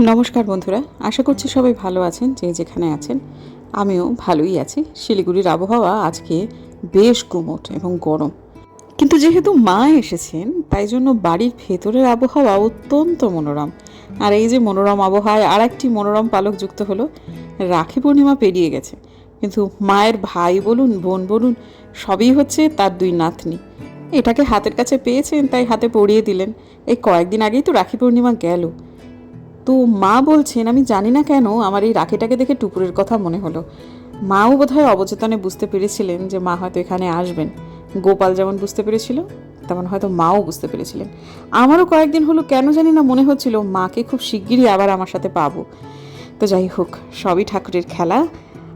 নমস্কার বন্ধুরা, আশা করছি সবাই ভালো আছেন, যে যেখানে আছেন। আমিও ভালোই আছি। শিলিগুড়ির আবহাওয়া আজকে বেশ গুমোট এবং গরম। কিন্তু যেহেতু মা এসেছেন, তাই জন্য বাড়ির ভেতরের আবহাওয়া অত্যন্ত মনোরম। আর এই যে মনোরম আবহাওয়ায় আর একটি মনোরম পালক যুক্ত হলো, রাখি পূর্ণিমা পেরিয়ে গেছে। কিন্তু মায়ের ভাই বলুন, বোন বলুন, সবই হচ্ছে তার দুই নাতনি। এটাকে হাতের কাছে পেয়েছেন, তাই হাতে পরিয়ে দিলেন। এই কয়েকদিন আগেই তো রাখি পূর্ণিমা গেল। তো মা বলছেন, আমি জানি না কেন, আমার এই রাখিটাকে দেখে টুকুরের কথা মনে হলো। মাও বোধ হয় অবচেতনে বুঝতে পেরেছিলেন যে মা হয়তো এখানে আসবেন। গোপাল যেমন বুঝতে পেরেছিল, তেমন হয়তো মাও বুঝতে পেরেছিলেন। আমারও কয়েকদিন হলো কেন জানি না মনে হচ্ছিল, মাকে খুব শিগগিরই আবার আমার সাথে পাবো। তো যাই হোক, সবই ঠাকুরের খেলা।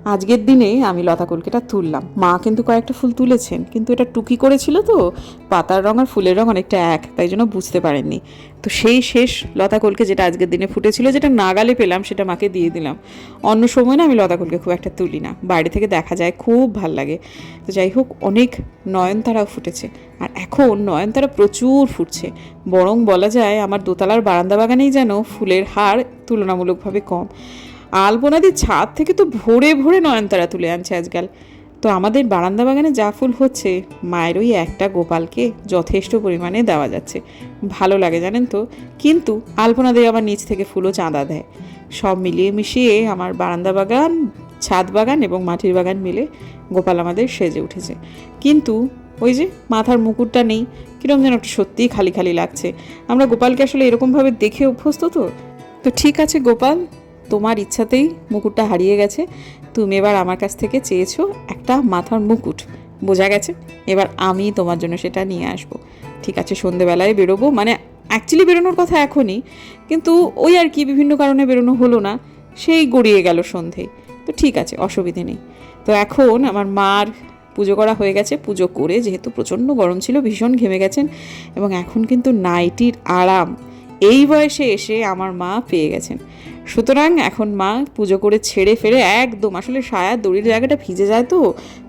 আজকের দিনে আমি লতা কলকেটা তুললাম। মা কিন্তু কয়েকটা ফুল তুলেছেন, কিন্তু এটা টুকি করেছিল তো। পাতার রং আর ফুলের রং অনেকটা এক, তাই জন্য বুঝতে পারেননি। তো সেই শেষ লতা কলকে যেটা আজকের দিনে ফুটেছিল, যেটা নাগালে পেলাম, সেটা মাকে দিয়ে দিলাম। অন্য সময় না আমি লতা কলকে খুব একটা তুলি না। বাইরে থেকে দেখা যায়, খুব ভালো লাগে। তো যাই হোক, অনেক নয়নতারাও ফুটেছে। আর এখন নয়নতারা প্রচুর ফুটছে। বরং বলা যায়, আমার দোতলার বারান্দা বাগানেই যেন ফুলের হার তুলনামূলকভাবে কম। আলপনাদির ছাদ থেকে তো ভোরে ভোরে নয়নতারা তুলে আনছে আজকাল। তো আমাদের বারান্দা বাগানে যা ফুল হচ্ছে, মায়ের ওই একটা গোপালকে যথেষ্ট পরিমাণে দেওয়া যাচ্ছে। ভালো লাগে জানেন তো? কিন্তু আলপনা দিয়ে আবার নিচ থেকে ফুলও চাঁদা দেয়। সব মিলিয়ে মিশিয়ে আমার বারান্দা বাগান, ছাদ বাগান এবং মাটির বাগান মিলে গোপাল আমাদের সেজে উঠেছে। কিন্তু ওই যে মাথার মুকুটটা নেই, কিরম যেন একটু সত্যিই খালি খালি লাগছে। আমরা গোপালকে আসলে এরকমভাবে দেখে অভ্যস্ত তো? তো ঠিক আছে গোপাল তোমার ইচ্ছাতেই মুকুটটা হারিয়ে গেছে। তুমি এবার আমার কাছ থেকে চেয়েছো একটা মাথার মুকুট। বোঝা গেছে? এবার আমি তোমার জন্য সেটা নিয়ে আসব। ঠিক আছে, সন্ধেবেলায় বেরোবো। মানে অ্যাকচুয়ালি বেরোনোর কথা এখনই। কিন্তু ওই আর কি বিভিন্ন কারণে বেরোনো হলো না। সেই গড়িয়ে গেল সন্ধেই তো ঠিক আছে, অসুবিধে নেই। তো এখন আমার মার পুজো করা হয়ে গেছে। পুজো করে যেহেতু প্রচণ্ড গরম ছিল, ভীষণ ঘেমে গেছেন। এবং এখন কিন্তু নাইটির আরাম। এই বয়সে এসে আমার মা পেয়ে গেছেন। সুতরাং এখন মা পুজো করে ছেড়ে ফেরে একদম, আসলে সায়া দড়ির জায়গাটা ভিজে যায় তো,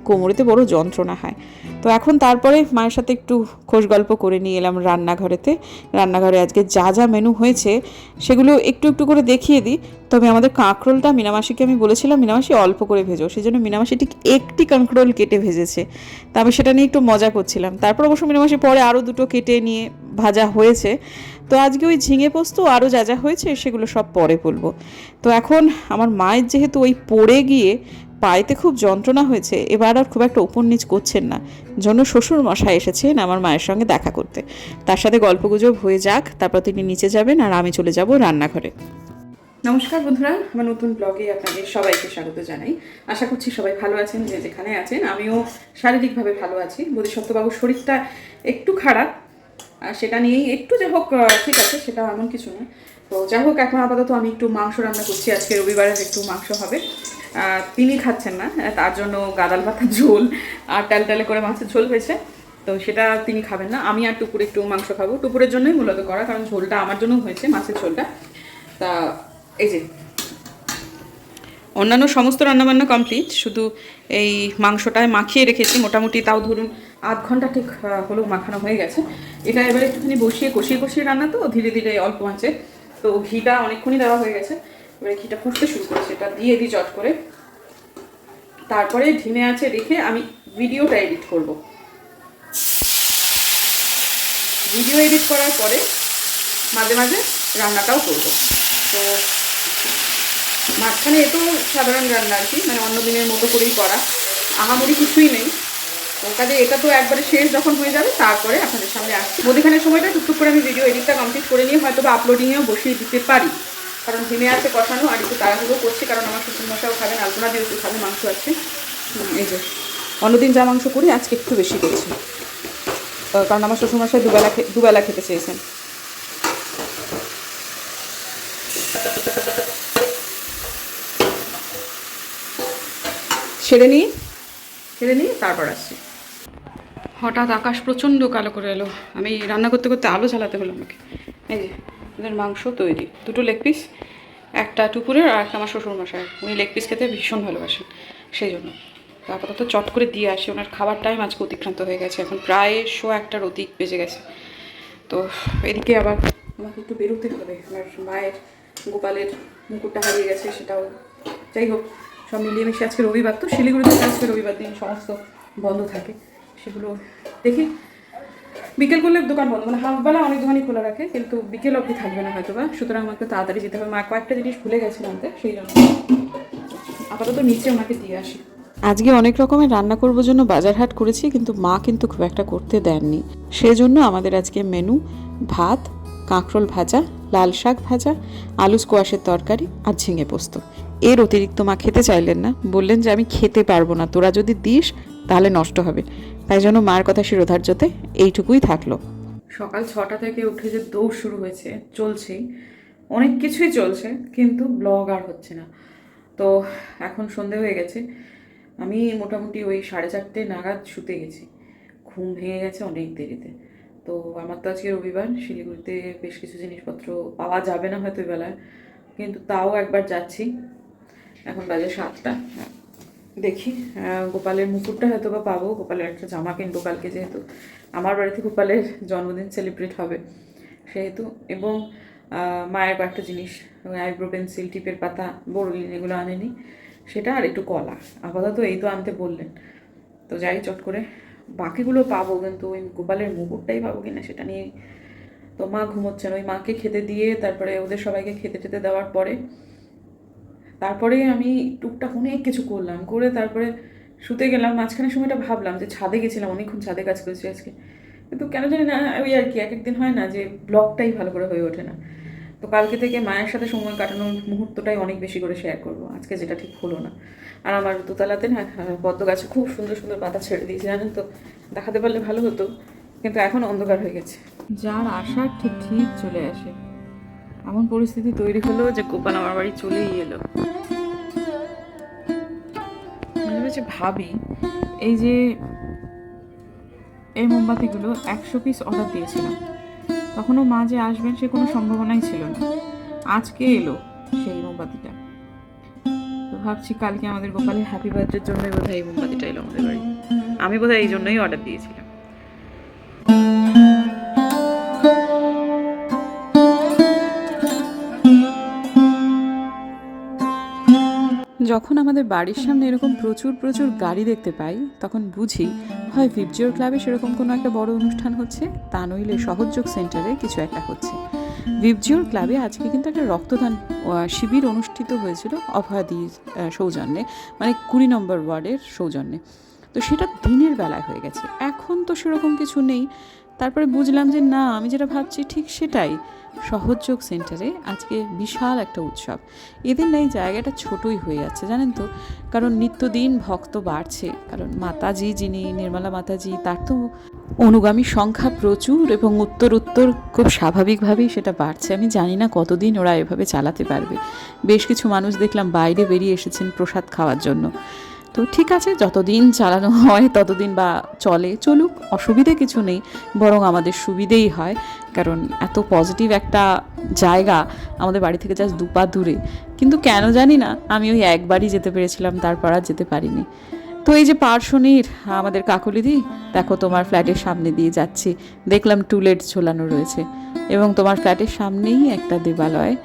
কোমরেতে বড় যন্ত্রণা হয়। তো এখন তারপরে মায়ের সাথে একটু খোশ গল্প করে নিয়ে এলাম রান্নাঘরেতে। রান্নাঘরে আজকে যা যা মেনু হয়েছে, সেগুলো একটু একটু করে দেখিয়ে দিই। তবে আমাদের কাঁকরোলটা মিনামাসিকে আমি বলেছিলাম, মিনামাসি অল্প করে ভেজো সেই জন্য মিনামাসি ঠিক একটি কাঁকরোল কেটে ভেজেছে। তা আমি সেটা নিয়ে একটু মজা করছিলাম। তারপর অবশ্য মিনামাসি পরে আরও দুটো কেটে নিয়ে ভাজা হয়েছে। তো আজকে ওই ঝিঙে পোস্ত আরও যা যা হয়েছে সেগুলো সব পরে বলব। তো এখন আমার মায়ের যেহেতু ওই পড়ে গিয়ে পায়েতে খুব যন্ত্রণা হয়েছে, এবার আর খুব একটা ওপর নিচ করছেন না। জন্য শ্বশুর মশাই এসেছেন আমার মায়ের সঙ্গে দেখা করতে। তার সাথে গল্পগুজব হয়ে যাক, তারপর তিনি নিচে যাবেন আর আমি চলে যাব রান্নাঘরে। নমস্কার বন্ধুরা, আমার নতুন ব্লগে আপনাদের সবাইকে স্বাগত জানাই। আশা করছি সবাই ভালো আছেন, যে যেখানে আছেন। আমিও শারীরিকভাবে ভালো আছি। বোধিসত্ত্ববাবুর শরীরটা একটু খারাপ সেটা নিয়েই একটু যা হোক ঠিক আছে, সেটা এমন কিছু না। তো যাই হোক, এখন আপাতত আমি একটু মাংস রান্না করছি। আজকে রবিবারের একটু মাংস হবে। তিনি খাচ্ছেন না তার জন্য গাদাল পাতার ঝোল আর টাল টালে করে মাছের ঝোল হয়েছে। তো সেটা তিনি খাবেন না। আমি আর টুকুরে একটু মাংস খাব। টুকুরের জন্যই মূলত করা, কারণ ঝোলটা আমার জন্য হয়েছে, মাছের ঝোলটা। তা, এই যে অন্যান্য সমস্ত রান্নাবান্না কমপ্লিট শুধু এই মাংসটায় মাখিয়ে রেখেছি। মোটামুটি তাও ধরুন আধ ঘণ্টা ঠিক হলো মাখানো হয়ে গেছে। এটা এবারে একটুখানি বসিয়ে, কষিয়ে কষিয়ে রান্না তো, ধীরে ধীরে অল্প আঁচে। তো ঘিটা অনেকক্ষণই দেওয়া হয়ে গেছে। এবারে ঘিটা ফুটতে শুরু করেছে, এটা দিয়ে দিই চট করে। তারপরে ধিমে আছে রেখে আমি ভিডিওটা এডিট করব। ভিডিও এডিট করার পরে মাঝে মাঝে রান্নাটাও করব। তো মাঝখানে তো সাধারণ রান্না আর কি মানে অন্য দিনের মতো করেই করা। আহামরি কিছুই নেই। তো কাজে এটা তো একবারে শেষ যখন হয়ে যাবে, তারপরে আপনাদের সামনে আসছি। মধ্যখানের সময়টা টুকটুক করে আমি ভিডিও এডিটটা কমপ্লিট করে নিয়ে হয়তো বা আপলোডিংয়েও বসিয়ে দিতে পারি। কারণ ধিমে আছে, কষানো আর একটু তাড়াহুড়ো করছি, কারণ আমার শ্বশুর মশাও খাবেন, আলপনা দিয়ে একটু খাবে, মাংস আছে। এই যে। অন্যদিন যা মাংস করি, আজকে একটু বেশি করেছি। কারণ আমার শ্বশুরমশাই দুবেলা দুবেলা খেতে চেয়েছেন। সেরে নিই সেরে নিয়ে তারপর আসছি। হঠাৎ আকাশ প্রচণ্ড কালো করে এলো। আমি রান্না করতে করতে আলো জ্বালাতে হলো আমাকে। এই যে, ওদের মাংস তৈরি, দুটো লেগ পিস একটা টুকুরের আর একটা আমার শ্বশুর মশাই উনি লেগ পিস খেতে ভীষণ ভালোবাসেন, সেই জন্য। তো আপাতত চট করে দিয়ে আসি। ওনার খাবার টাইম আজকে অতিক্রান্ত হয়ে গেছে। এখন প্রায় শো একটার অধিক বেজে গেছে। তো এদিকে আবার আমাকে একটু বেরোতে হবে। আমার মায়ের, গোপালের মুকুটটা হারিয়ে গেছে, সেটাও যাই হোক। সব মিলিয়ে মিশে আজকে রবিবার তো শিলিগুড়িতে আজকে রবিবার দিন সমস্ত বন্ধ থাকে, সেগুলো দেখি। বিকেল করলে দোকান বন্ধ মানে হাফবেলা অনেক দোকানই খোলা রাখে, কিন্তু বিকেল অবধি থাকবে না হয়তো বা সুতরাং আমাকে তাড়াতাড়ি যেতে হবে। মা কয়েকটা জিনিস ভুলে গেছেন আনতে, সেই জন্য আপাতত নিচে ওনাকে দিয়ে আসি। আজকে অনেক রকমের রান্না করব জন্য বাজার হাট করেছি, কিন্তু মা কিন্তু খুব একটা করতে দেননি। সেজন্য আমাদের আজকে মেনু, ভাত, কাঁকরোল ভাজা, লাল শাক ভাজা, আলু স্কোয়াশের তরকারি আর ঝিঙে পোস্ত। এর অতিরিক্ত মা খেতে চাইলেন না। বললেন যে, আমি খেতে পারব না, তোরা যদি দিস, তাহলে নষ্ট হবে। তাই জন্য মার কথা শিরোধার্যতে এইটুকুই থাকল। সকাল ছটা থেকে উঠে যে দৌড় শুরু হয়েছে, চলছেই। অনেক কিছুই চলছে, কিন্তু ব্লগ আর হচ্ছে না। তো এখন সন্ধে হয়ে গেছে। আমি মোটামুটি ওই সাড়ে চারটে নাগাদ শুতে গেছি। ঘুম ভেঙে গেছে অনেক দেরিতে। তো আমার তো আজকে রবিবার, শিলিগুড়িতে বেশ কিছু জিনিসপত্র পাওয়া যাবে না হয়তো বেলায়। কিন্তু তাও একবার যাচ্ছি। এখন বাজে সাতটা। দেখি গোপালের মুকুটটা হয়তো বা পাবো। গোপালের একটা জামা কিনবো কালকে যেহেতু। আমার বাড়িতে গোপালের জন্মদিন সেলিব্রেট হবে সেহেতু। এবং মায়ের কয়েকটা জিনিস আইব্রো পেন্সিল, টিপের পাতা, বোরলিন এগুলো আনেনি। সেটা আর একটু কলা। আপাতত এই তো আনতে বললেন। তো যাই চট করে বাকিগুলো পাবো, কিন্তু ওই গোপালের মুকুটটাই পাবো কিনা সেটা নিয়ে তো মা ঘুমোচ্ছেন। ওই মাকে খেতে দিয়ে তারপরে ওদের সবাইকে খেতে টেতে দেওয়ার পরে তারপরে আমি টুকটাক অনেক কিছু করলাম, করে তারপরে শুতে গেলাম মাঝখানে সময়টা ভাবলাম যে ছাদে গেছিলাম, অনেকক্ষণ ছাদে কাজ করেছি আজকে। কিন্তু কেন জানি না, ওই আর কি এক একদিন হয় না যে ব্লগটাই ভালো করে হয়ে ওঠে না। তো কালকে থেকে মায়ের সাথে সময় কাটানোর মুহূর্তটাই অনেক বেশি করে শেয়ার করব, আজকে যেটা ঠিক হলো না। আর আমার দোতলাতে না পদ্ম গাছে খুব সুন্দর সুন্দর পাতা ছেড়ে দিয়েছে, জানেন তো? দেখাতে পারলে ভালো হতো, কিন্তু এখন অন্ধকার হয়ে গেছে। যার আশা ঠিক ঠিক চলে আসে। এমন পরিস্থিতি তৈরি হলো যে গোপাল আমার বাড়ি চলেই এলো। ভাবি, এই যে এই মোমবাতিগুলো একশো পিস অর্ডার দিয়েছিলাম। তখনও মা যে আসবেন সে কোনো সম্ভাবনাই ছিল না। আজকে এলো সেই মোমবাতিটা। তো ভাবছি, কালকে আমাদের গোপালের হ্যাপি বার্থডের জন্যই বোধহয় এই মোমবাতিটা এলো আমাদের বাড়ি। আমি বোধহয় এই জন্যই অর্ডার দিয়েছিলাম। যখন আমাদের বাড়ির সামনে এরকম প্রচুর প্রচুর গাড়ি দেখতে পাই তখন বুঝি হয় ভিপজিওর ক্লাবে সেরকম কোনো একটা বড় অনুষ্ঠান হচ্ছে তা নইলে সহযোগ সেন্টারে কিছু একটা হচ্ছে। ভিপজিওর ক্লাবে আজকে কিন্তু একটা রক্তদান শিবির অনুষ্ঠিত হয়েছিল অভয়াদির আহ, সৌজন্যে মানে কুড়ি নম্বর ওয়ার্ডের সৌজন্যে। তো সেটা দিনের বেলায় হয়ে গেছে। এখন তো সেরকম কিছু নেই। তারপরে বুঝলাম যে না, আমি যেটা ভাবছি ঠিক সেটাই। সহযোগ সেন্টারে আজকে বিশাল একটা উৎসব। এদের না এই জায়গাটা ছোটই হয়ে যাচ্ছে, জানেন তো? কারণ নিত্যদিন ভক্ত বাড়ছে। কারণ মাতাজি যিনি, নির্মলা মাতাজি, তার তো অনুগামী সংখ্যা প্রচুর এবং উত্তর উত্তর খুব স্বাভাবিকভাবেই সেটা বাড়ছে। আমি জানি না কতদিন ওরা এভাবে চালাতে পারবে। বেশ কিছু মানুষ দেখলাম বাইরে বেরিয়ে এসেছেন প্রসাদ খাওয়ার জন্য। তো ঠিক আছে, যতদিন চালানো হয়, ততদিন বা চলে, চলুক, অসুবিধে কিছু নেই, বরং আমাদের সুবিধেই হয়, কারণ এত পজিটিভ একটা জায়গা আমাদের বাড়ি থেকে জাস্ট দুপা দূরে। কিন্তু কেন জানি না, আমি ওই একবারই যেতে পেরেছিলাম, তারপর আর যেতে পারিনি। তো এই যে পার্শ্বনীর আমাদের কাকলিদি দেখো তোমার ফ্ল্যাটের সামনে দিয়ে যাচ্ছি। দেখলাম টুলেট ঝোলানো রয়েছে। এবং তোমার ফ্ল্যাটের সামনেই একটা দেবালয়,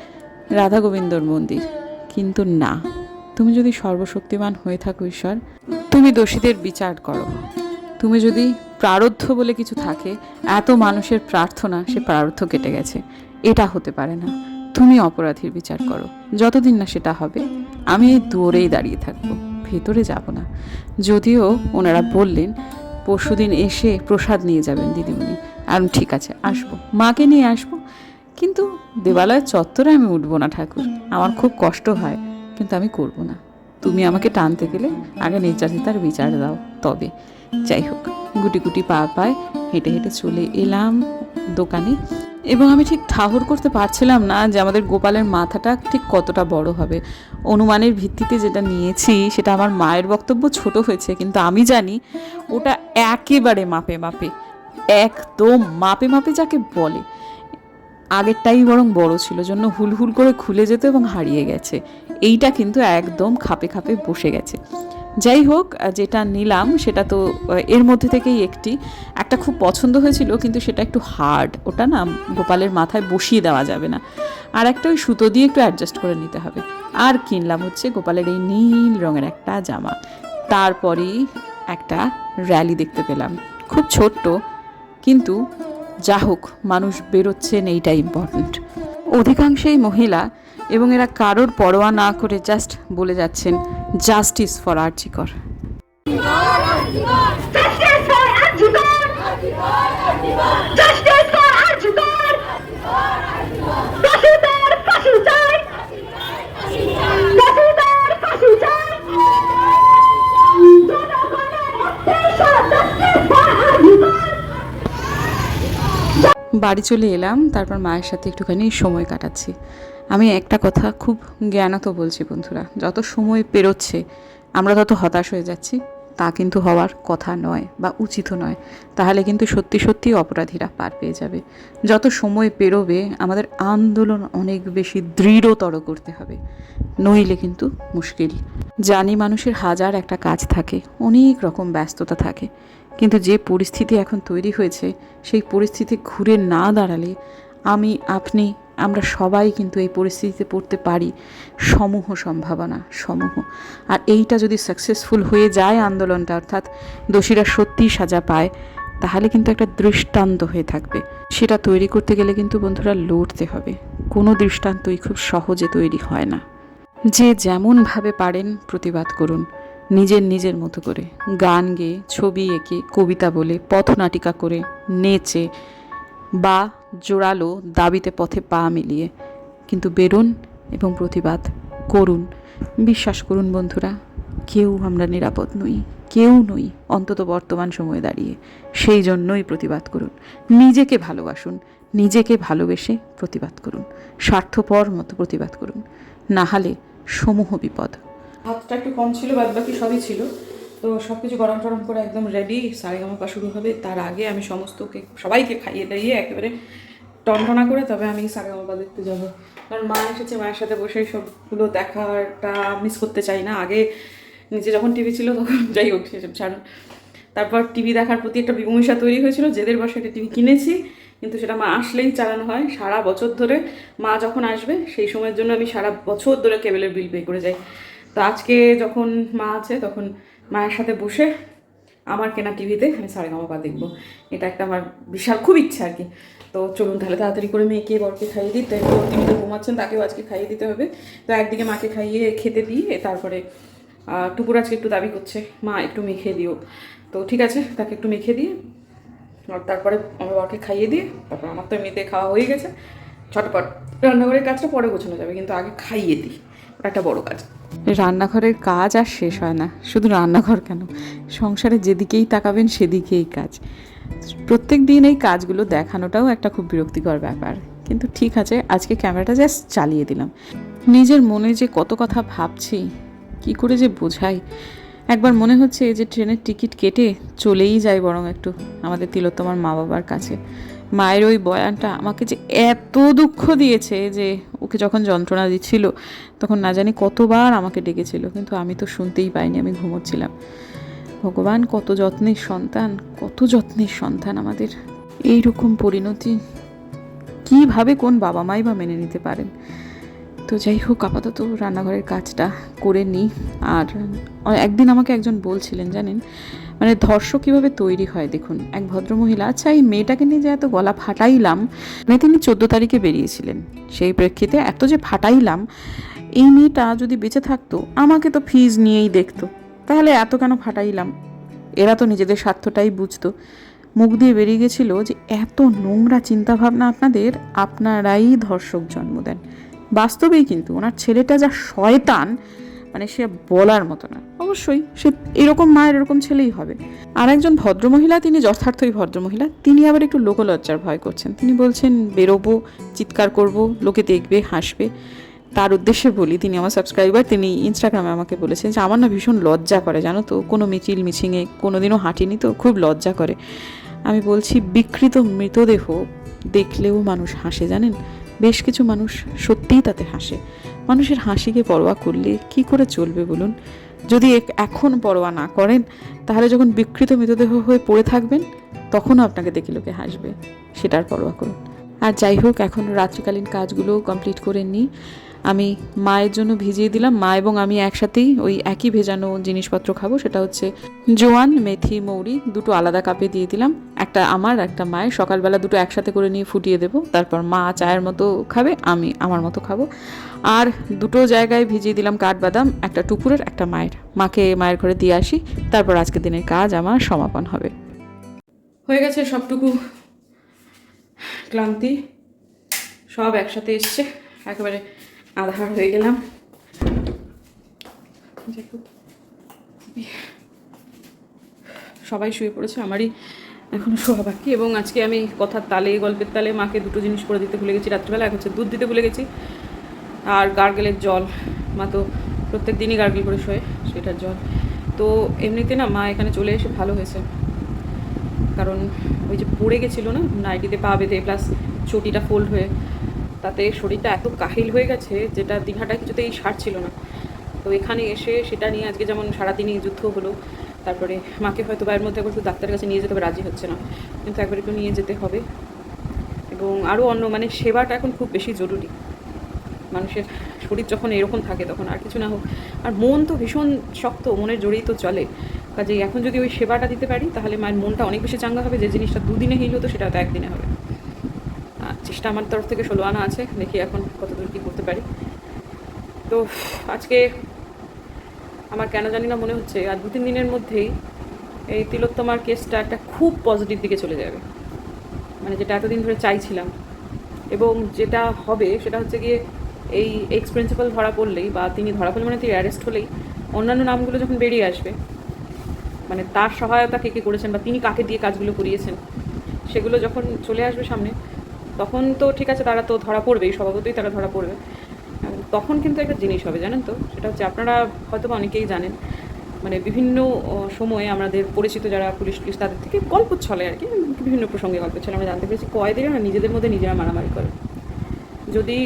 রাধা গোবিন্দর মন্দির। কিন্তু না। তুমি যদি সর্বশক্তিমান হয়ে থাকো, ঈশ্বর, তুমি দোষীদের বিচার করো। তুমি যদি প্রারব্ধ বলে কিছু থাকে, এত মানুষের প্রার্থনা, সে প্রারব্ধ কেটে গেছে। এটা হতে পারে না। তুমি অপরাধীর বিচার করো। যতদিন না সেটা হবে, আমি এই দাঁড়িয়ে থাকব। ভেতরে যাব না। যদিও ওনারা বললেন, পরশুদিন এসে প্রসাদ নিয়ে যাবেন দিদিমণি। আর ঠিক আছে, আসব। মাকে নিয়ে আসব। কিন্তু দেবালয়ের চত্বরে আমি উঠবো না, ঠাকুর। আমার খুব কষ্ট হয়। কিন্তু আমি করব না। তুমি আমাকে টানতে গেলে আগে নির্যাতিতার বিচার দাও তবে। যাই হোক, গুটি গুটি পা পায়, হেঁটে হেঁটে চলে এলাম দোকানে। এবং আমি ঠিক ঠাহর করতে পারছিলাম না যে আমাদের গোপালের মাথাটা ঠিক কতটা বড় হবে। অনুমানের ভিত্তিতে যেটা নিয়েছি, সেটা আমার মায়ের বক্তব্য ছোট হয়েছে, কিন্তু আমি জানি ওটা একেবারে মাপে মাপে, একদম মাপে মাপে যাকে বলে। আগেরটাই বরং বড় ছিল, জন্য হুলহুল করে খুলে যেত এবং হারিয়ে গেছে। এইটা কিন্তু একদম খাপে খাপে বসে গেছে। যাই হোক, যেটা নিলাম সেটা তো এর মধ্যে থেকেই একটি। একটা খুব পছন্দ হয়েছিল, কিন্তু সেটা একটু হার্ড ওটা না গোপালের মাথায় বসিয়ে দেওয়া যাবে না। আর একটা ওই সুতো দিয়ে একটু অ্যাডজাস্ট করে নিতে হবে। আর কিনলাম হচ্ছে গোপালের এই নীল রঙের একটা জামা। তারপরেই একটা র্যালি দেখতে পেলাম। খুব ছোট্ট, কিন্তু যা হোক, মানুষ বেরোচ্ছেন, এইটা ইম্পর্ট্যান্ট অধিকাংশই মহিলা এবং এরা কারোর পরোয়া না করে জাস্ট বলে যাচ্ছেন জাস্টিস ফর আর্চিকর! বাড়ি চলে এলাম তারপর মায়ের সাথে একটুখানি সময় কাটাচ্ছি। আমি একটা কথা খুব জ্ঞানত বলছি বন্ধুরা, যত সময় পেরোচ্ছে, আমরা তত হতাশ হয়ে যাচ্ছি। তা কিন্তু হওয়ার কথা নয় বা উচিতও নয়। তাহলে কিন্তু সত্যি সত্যি অপরাধীরা পার পেয়ে যাবে। যত সময় পেরোবে, আমাদের আন্দোলন অনেক বেশি দৃঢ়তর করতে হবে। নইলে কিন্তু মুশকিল। জানি মানুষের হাজার একটা কাজ থাকে, অনেক রকম ব্যস্ততা থাকে। কিন্তু যে পরিস্থিতি এখন তৈরি হয়েছে, সেই পরিস্থিতি ঘুরে না দাঁড়ালে আমি, আপনি আমরা সবাই কিন্তু এই পরিস্থিতিতে পড়তে পারি। সমূহ সম্ভাবনা, সমূহ। আর এইটা যদি সাকসেসফুল হয়ে যায় আন্দোলনটা, অর্থাৎ দোষীরা সত্যিই সাজা পায়, তাহলে কিন্তু একটা দৃষ্টান্ত হয়ে থাকবে। সেটা তৈরি করতে গেলে কিন্তু বন্ধুরা লড়তে হবে। কোনো দৃষ্টান্তই খুব সহজে তৈরি হয় না। যে যেমনভাবে পারেন প্রতিবাদ করুন। নিজের নিজের মতো করে। গান গেয়ে, ছবি এঁকে, কবিতা বলে, পথনাটিকা করে, নেচে বা জোরালো দাবিতে পথে পা মিলিয়ে। কিন্তু বেরোন এবং প্রতিবাদ করুন। বিশ্বাস করুন বন্ধুরা, কেউ আমরা নিরাপদ নই, কেউ নই অন্তত বর্তমান সময়ে দাঁড়িয়ে। সেই জন্যই প্রতিবাদ করুন। নিজেকে ভালোবাসুন, নিজেকে ভালোবেসে প্রতিবাদ করুন। স্বার্থপর মতো প্রতিবাদ করুন। না হলে সমূহ বিপদ। ভাতটা একটু কম ছিল বাদ বাকি সবই ছিল। তো সব কিছু গরম টরম করে একদম রেডি সারেগামাপা শুরু হবে। তার আগে আমি সমস্তকে সবাইকে খাইয়ে দাইয়ে একেবারে টনটনা করে তবে আমি সারেগামাপা দেখতে যাব। কারণ মা এসেছে, মায়ের সাথে বসে সবগুলো দেখাটা মিস করতে চাই না। আগে নিচে যখন টিভি ছিল তখন যাই হোক, সেসব ছাড়ুন। তারপর টিভি দেখার প্রতি একটা বিমর্ষা তৈরি হয়েছিল। জেদের বসে একটা টিভি কিনেছি, কিন্তু সেটা মা আসলেই চালানো হয়। সারা বছর ধরে মা যখন আসবে, সেই সময়ের জন্য আমি সারা বছর ধরে কেবেলের বিল পে করে যাই। তো আজকে যখন মা আছে, তখন মায়ের সাথে বসে আমার কেনা টিভিতে, আমি সারেগামাপা দেখব। এটা একটা আমার বিশাল, খুব ইচ্ছা আর কি। তো চলুন তাহলে তাড়াতাড়ি করে মেয়েকে, বরকে খাইয়ে দিই। তো ঘুমাচ্ছেন, তাকেও আজকে খাইয়ে দিতে হবে। তো একদিকে মাকে খাইয়ে খেতে দিয়ে তারপরে টুকুর আজকে একটু দাবি করছে, মা, একটু মেখে দিও। তো ঠিক আছে, তাকে একটু মেখে দিয়ে, আর তারপরে আমার বরকে খাইয়ে দিয়ে, তারপর আমার তো এমনিতে খাওয়া হয়ে গেছে। ছটপট রান্নাঘরের কাজটা পরে গোছানো যাবে, কিন্তু আগে খাইয়ে দিই। একটা বড় কাজ। রান্নাঘরের কাজ আর শেষ হয় না। শুধু রান্নাঘর কেন? সংসারে যেদিকেই তাকাবেন, সেদিকেই কাজ। প্রত্যেক দিন এই কাজগুলো দেখানোটাও একটা খুব বিরক্তিকর ব্যাপার। কিন্তু ঠিক আছে, আজকে ক্যামেরাটা জাস্ট চালিয়ে দিলাম। নিজের মনে যে কত কথা ভাবছি, কি করে যে বোঝাই? একবার মনে হচ্ছে যে ট্রেনের টিকিট কেটে চলেই যাই বরং একটু আমাদের তিলোত্তমার মা বাবার কাছে। মায়ের ওই বয়ানটা আমাকে যে এত দুঃখ দিয়েছে যে ওকে যখন যন্ত্রণা দিচ্ছিল, তখন না জানি কতবার আমাকে ডেকেছিল, কিন্তু আমি তো শুনতেই পাইনি, আমি ঘুমোচ্ছিলাম। ভগবান কত যত্নের সন্তান, কত যত্নের সন্তান আমাদের। এইরকম পরিণতি কীভাবে কোন বাবা মাই বা মেনে নিতে পারেন? তো যাই হোক, আপাতত রান্নাঘরের কাজটা করে নিই। আর একদিন আমাকে একজন বলছিলেন, জানেন? মানে ধর্ষক কীভাবে তৈরি হয়, দেখুন। এক ভদ্রমহিলা আচ্ছা এই মেয়েটাকে নিয়ে যে এত গলা ফাটাইলাম মানে তিনি চোদ্দ তারিখে বেরিয়েছিলেন। সেই প্রেক্ষিতে এত যে ফাটাইলাম, এই মেয়েটা যদি বেঁচে থাকতো, আমাকে তো ফিজ নিয়েই দেখতো। তাহলে এত কেন ফাটাইলাম? এরা তো নিজেদের স্বার্থটাই বুঝতো। মুখ দিয়ে বেরিয়ে গেছিল যে, এত নোংরা চিন্তাভাবনা আপনাদের, আপনারাই ধর্ষক জন্ম দেন। বাস্তবেই কিন্তু ওনার ছেলেটা যা শয়তান মানে সে বলার মতো না। অবশ্যই সে এরকম মায়ের এরকম ছেলেই হবে। আর একজন ভদ্রমহিলা, তিনি যথার্থই ভদ্রমহিলা, তিনি আবার একটু লোকলজ্জার ভয় করছেন। তিনি বলছেন, বেরোবো, চিৎকার করব, লোকে দেখবে, হাসবে। তার উদ্দেশ্যে বলি, তিনি আমার সাবস্ক্রাইবার, তিনি ইনস্টাগ্রামে আমাকে বলেছেন যে, আমার না ভীষণ লজ্জা করে, জানো তো, কোনো মিছিল, মিছিংয়ে কোনোদিনও হাঁটিনি তো, খুব লজ্জা করে। আমি বলছি, বিকৃত মৃতদেহ দেখলেও মানুষ হাসে, জানেন? বেশ কিছু মানুষ সত্যিই তাতে হাসে। মানুষের হাসিকে পরোয়া করলে কি করে চলবে বলুন? যদি এখন পরোয়া না করেন, তাহলে যখন বিকৃত মৃতদেহ হয়ে পড়ে থাকবেন, তখনও আপনাকে দেখে লোকে হাসবে। সেটার পরোয়া করুন। আর যাই হোক, এখন রাত্রিকালীন কাজগুলো কমপ্লিট করে নিই। আমি মায়ের জন্য ভিজিয়ে দিলাম। মা এবং আমি একসাথেই ওই একই ভেজানো জিনিসপত্র খাব, সেটা হচ্ছে জোয়ান, মেথি, মৌরি, দুটো আলাদা কাপে দিয়ে দিলাম। একটা আমার, একটা মায়ের। সকালবেলা দুটো একসাথে করে নিয়ে ফুটিয়ে দেবো। তারপর মা চায়ের মতো খাবে, আমি আমার মতো খাব। আর দুটো জায়গায় ভিজিয়ে দিলাম কাঠবাদাম, একটা টুকুরের, একটা মায়ের। মাকে মায়ের ঘরে দিয়ে আসি। তারপর আজকের দিনের কাজ আমার সমাপন হবে। হয়ে গেছে সবটুকু। ক্লান্তি, সব একসাথে এসছে। একেবারে আধার হয়ে গেলাম। সবাই শুয়ে পড়েছে, আমারই এখনও শোয়া বাকি এবং আজকে আমি কথার তালে, গল্পের তালে মাকে দুটো জিনিস করে দিতে ভুলে গেছি রাত্রিবেলা, এক হচ্ছে দুধ দিতে ভুলে গেছি আর গার্গেলের জল। মা তো প্রত্যেক দিনই গার্গেল করে শোয় সেটার জল। তো এমনিতে না মা এখানে চলে এসে ভালো হয়েছে। কারণ ওই যে পড়ে গেছিল না, নাইটিতে পা বেঁধে প্লাস চটিটা ফোল্ড হয়ে তাতে শরীরটা এত কাহিল হয়ে গেছে যেটা দীঘাটা কিছুতেই সারছিল না। তো এখানে এসে সেটা নিয়ে আজকে যেমন সারাদিনই যুদ্ধ হলো, তারপরে মাকে হয়তো বাইরের মধ্যে একবার ডাক্তারের কাছে নিয়ে যেতে হবে, রাজি হচ্ছে না। কিন্তু একবার একটু নিয়ে যেতে হবে। এবং আরও অন্য মানে সেবাটা এখন খুব বেশি জরুরি। মানুষের শরীর যখন এরকম থাকে তখন আর কিছু না হোক। আর মন তো ভীষণ শক্ত, মনের জোরেই তো চলে। কাজেই এখন যদি ওই সেবাটা দিতে পারি, তাহলে মায়ের মনটা অনেক বেশি চাঙ্গা হবে, যে জিনিসটা দুদিনে হিল হতো সেটা তো একদিনে হবে। চেষ্টা আমার তরফ থেকে ষোলো আনা আছে, দেখি এখন কতদূর কী করতে পারি। তো আজকে আমার কেন জানি না মনে হচ্ছে, আর দু তিন দিনের মধ্যেই এই তিলোত্তমার কেসটা একটা খুব পজিটিভ দিকে চলে যাবে। মানে যেটা এতদিন ধরে চাইছিলাম। এবং যেটা হবে সেটা হচ্ছে গিয়ে এই এক্স প্রিন্সিপাল ধরা পড়লেই বা তিনি ধরা পড়লে মানে তিনি অ্যারেস্ট হলেই অন্যান্য নামগুলো যখন বেরিয়ে আসবে মানে তার সহায়তা কে কে করেছেন বা তিনি কাকে দিয়ে কাজগুলো করিয়েছেন, সেগুলো যখন চলে আসবে সামনে তখন তো ঠিক আছে, তারা তো ধরা পড়বেই, স্বভাবতই তারা ধরা পড়বে। তখন কিন্তু একটা জিনিস হবে, জানেন তো? সেটা হচ্ছে আপনারা হয়তো অনেকেই জানেন মানে বিভিন্ন সময়ে আমাদের পরিচিত যারা পুলিশ পুলিশ তাদের থেকে গল্প ছলে আর কি, বিভিন্ন প্রসঙ্গে গল্প ছলে। আমরা জানতে পেরেছি কয়েদিরা না নিজেদের মধ্যে নিজেরা মারামারি করে। যদি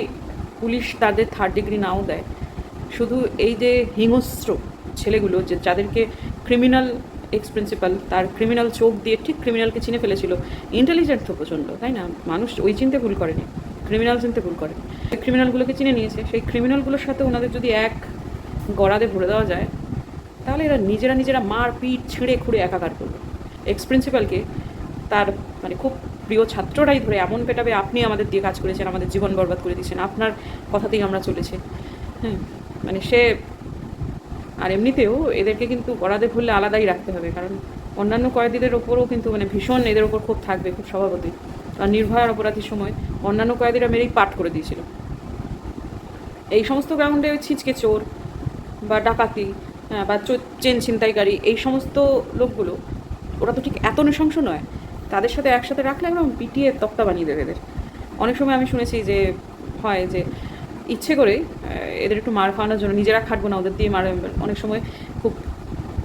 পুলিশ তাদের থার্ড ডিগ্রি নাও দেয়, শুধু এই যে হিংস্র ছেলেগুলো যে যাদেরকে ক্রিমিনাল এক্স প্রিন্সিপাল তার ক্রিমিনাল চোখ দিয়ে ঠিক ক্রিমিনালকে চিনে ফেলেছিল। ইন্টেলিজেন্ট তো প্রচণ্ড, তাই না? মানুষ ওই চিনতে ভুল করেনি। ক্রিমিনাল চিনতে ভুল করে সেই ক্রিমিনালগুলোকে চিনে নিয়েছে। সেই ক্রিমিনালগুলোর সাথে ওনাদের যদি এক গড়াদে ভরে দেওয়া যায়, তাহলে এরা নিজেরা নিজেরা মার পিট ছিঁড়ে খুঁড়ে একাকার করবে। এক্স প্রিন্সিপালকে তার মানে খুব প্রিয় ছাত্ররাই ধরে এমন পেটাবে, আপনি আমাদের দিয়ে কাজ করেছেন, আমাদের জীবন বরবাদ করে দিয়েছেন আপনার কথাতেই আমরা চলেছি। হ্যাঁ মানে সে আর এমনিতেও এদেরকে কিন্তু গড়াদে ভুললে আলাদাই রাখতে হবে, কারণ অন্যান্য কয়েদিদের ওপরও কিন্তু মানে ভীষণ এদের ওপর খুব থাকবে খুব স্বভাবতই। আর নির্ভয়ার অপরাধীর সময় অন্যান্য কয়েদিরা মেরেই পাঠ করে দিয়েছিল। এই সমস্ত গ্রাউন্ডে ওই ছিচকে চোর বা ডাকাতি বা চেন ছিনতাইকারী, এই সমস্ত লোকগুলো, ওরা তো ঠিক এত নৃশংস নয়। তাদের সাথে একসাথে রাখলে একদম পিটিয়ে তক্তা বানিয়ে দেবে এদের। অনেক সময় আমি শুনেছি যে হয় যে ইচ্ছে করে এদের একটু মার খাওয়ানোর জন্য, নিজেরা খাটবো না, ওদের দিয়ে মার, অনেক সময় খুব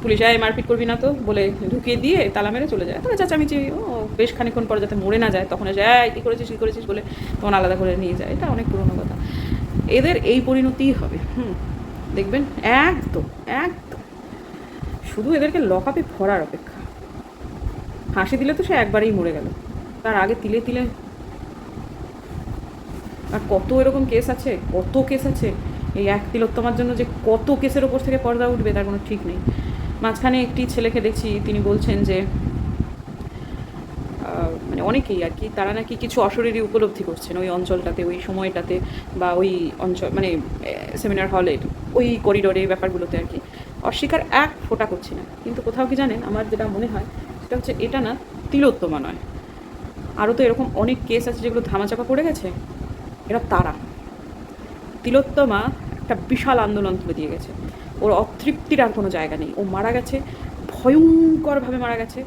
পুলিশ আয় মারপিট করবি না তো, বলে ঢুকিয়ে দিয়ে তালা মেরে চলে যায়। তবে চাচামিচি, ও বেশ খানিক্ষণ পরে যাতে মরে না যায়, তখন এসে, এই করেছিস, কী করেছিস? বলে তখন আলাদা করে নিয়ে যায়। এটা অনেক পুরনো কথা। এদের এই পরিণতিই হবে, হুম। দেখবেন, একদম একদম। শুধু এদেরকে লকআপে ভরার অপেক্ষা। হাসি দিলে তো সে একবারেই মরে গেল। তার আগে তিলে তিলে আর কত এরকম কেস আছে, কত কেস আছে, এই এক তিলোত্তমার জন্য যে কত কেসের ওপর থেকে পর্দা উঠবে তার কোনো ঠিক নেই। মাঝখানে একটি ছেলেকে দেখছি, তিনি বলছেন যে মানে অনেকেই আর কি, তারা নাকি কিছু অশরীরী উপলব্ধি করছেন ওই অঞ্চলটাতে, ওই সময়টাতে বা ওই অঞ্চল মানে সেমিনার হলের ওই করিডোরে ব্যাপারগুলোতে আর কি। অস্বীকার এক ফোঁটা করছি না। কিন্তু কোথাও কি জানেন, আমার যেটা মনে হয়, সেটা হচ্ছে এটা না, তিলোত্তমা নয়। আরও তো এরকম অনেক কেস আছে যেগুলো ধামাচাপা পড়ে গেছে। এরা তারা। তিলোত্তমা একটা বিশাল আন্দোলন তুলে দিয়ে গেছে। ওর অতৃপ্তির আর কোনো জায়গা নেই। ও মারা গেছে, ভয়ঙ্করভাবে মারা গেছে,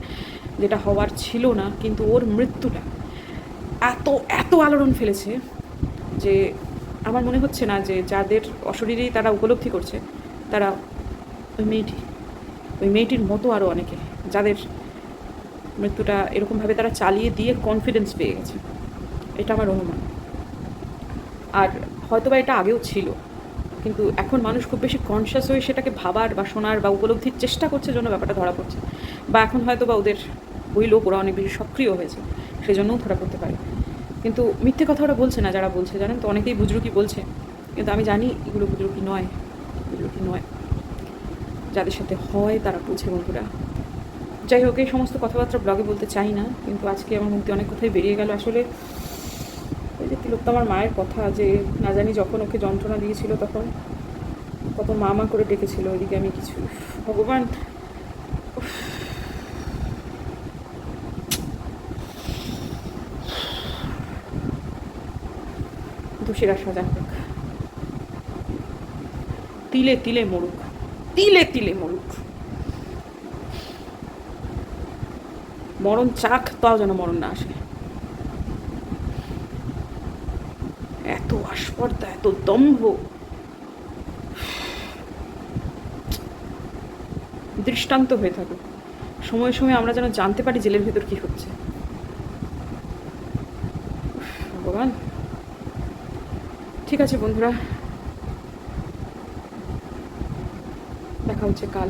যেটা হওয়ার ছিল না, কিন্তু ওর মৃত্যুটা এত এত আলোড়ন ফেলেছে যে আমার মনে হচ্ছে না যে যাদের অশরীরেই তারা উপলব্ধি করছে, তারা ওই মেয়েটি, ওই মেয়েটির মতো আরও অনেকে, যাদের মৃত্যুটা এরকমভাবে তারা চালিয়ে দিয়ে কনফিডেন্স পেয়ে গেছে। এটা আমার অনুমান। আর হয়তোবা এটা আগেও ছিল। কিন্তু এখন মানুষ খুব বেশি কনসিয়াস হয়ে সেটাকে ভাবার বা শোনার বা উপলব্ধির চেষ্টা করছে জন্য ব্যাপারটা ধরা পড়ছে। বা এখন হয়তো বা ওদের ওই লোক ওরা অনেক বেশি সক্রিয় হয়েছে সেই জন্যও ধরা পড়তে পারে। কিন্তু মিথ্যে কথা ওরা বলছে না, যারা বলছে, জানেন তো? অনেকেই বুজরুকি বলছে। কিন্তু আমি জানি এগুলো বুজরুকি নয় বুজরুকি নয়। যাদের সাথে হয় তারা বুঝে বন্ধুরা। যাই হোক, এই সমস্ত কথাবার্তা ব্লগে বলতে চাই না, কিন্তু আজকে আমার দিয়ে অনেক কথাই বেরিয়ে গেল। আসলে ওই তো আমার মায়ের কথা যে না জানি যখন ওকে যন্ত্রণা দিয়েছিল তখন কত মা মা করে ডেকেছিল ওইদিকে আমি কিছু, ভগবান। দোষীরা সাজা হোক। তিলে তিলে মরুক, তিলে তিলে মরুক। মরণ চাক, তাও যেন মরণ না আসে। এত আস্পর্ধা, এত দম্ভ। দৃষ্টান্ত হয়ে থাকে। সময় সময় আমরা যেন জানতে পারি জেলের ভেতর কি হচ্ছে। ভগবান। ঠিক আছে বন্ধুরা। দেখা হচ্ছে কাল।